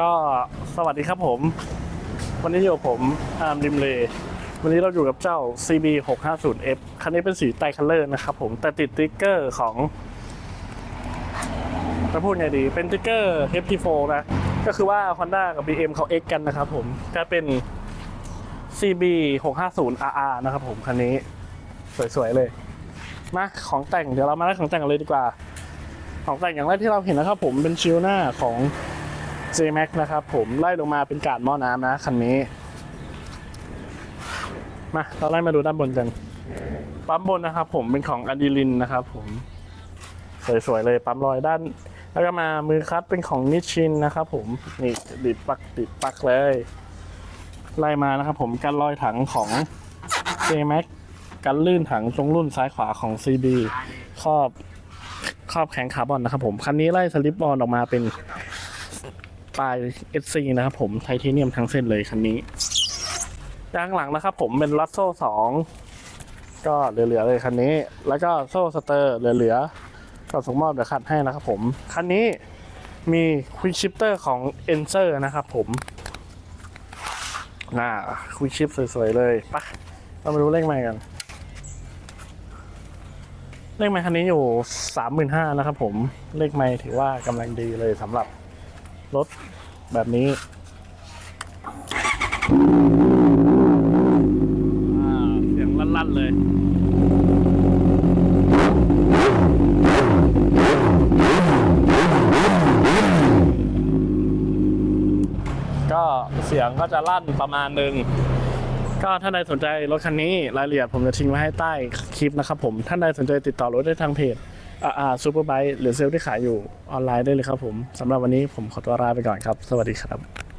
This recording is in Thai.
ก็สวัสดีครับผม วันนี้อยู่ผมอาร์มริมเล วันนี้เราอยู่กับเจ้า CB 650F คันนี้เป็นสีไตคัลเลอร์นะครับผม แต่ติดติ๊กเกอร์ของจะพูดไงดี เป็นติ๊กเกอร์ FT4 นะ ก็คือว่า Honda กับ BM เขา X กันนะครับผมก็เป็น CB 650 RR นะครับผม คันนี้สวยๆเลย มาของแต่งเดี๋ยวเรามาได้ของแต่งกันเลยดีกว่า ของแต่งอย่างแรกที่เราเห็นนะครับผมเป็นชิลหน้าของ J-Max นะครับผมไล่ลงมาเป็นกาดหม้อน้ำนะคันนี้ มาเราไล่มาดูด้านบนกัน ปั๊มบนนะครับผมเป็นของอดีลินนะครับผม สวยๆเลยปั๊มรอยด้าน แล้วก็มามือคัดเป็นของนิชชินนะครับผมนี่ติดปักติดปักเลย ไล่มานะครับผมกันรอยถังของ J-Max กันลื่นถังตรงรุ่นซ้ายขวาของ CB ครอบครอบแข็งคาร์บอนนะครับผม คันนี้ไล่สลิปบอลออกมาเป็น ปลาย SC นะครับผมไทเทเนียมทั้งเส้นเลยคันนี้ยางหลังนะครับผมเป็นลัสโซ่สองก็เหลือๆเลยคันนี้ แล้วก็โซ่สเตอร์เหลือๆก็ส่งมอบเดี๋ยวขัดให้นะครับผม คันนี้มีควิกชิปเตอร์ของ e n เซอร์นะครับผมน่าควิกชิปสวยๆเลยปะเรามาดูเลขใหม่กัน เลขไม้คันนี้อยู่สามหมื่นห้านะครับผมเลขไม้ถือว่ากำลังดีเลยสำหรับ รถแบบนี้อ่าเสียงลั่นๆเลยก็เสียงก็จะลั่นประมาณหนึ่งก็ท่านใดสนใจรถคันนี้รายละเอียดผมจะทิ้งไว้ให้ใต้คลิปนะครับผมท่านใดสนใจติดต่อรถได้ทางเพจ อ่าซูเปอร์ไบค์หรือเซลล์ที่ขายอยู่ออนไลน์ได้เลยครับผมสำหรับวันนี้ผมขอตัวลาไปก่อนครับ สวัสดีครับ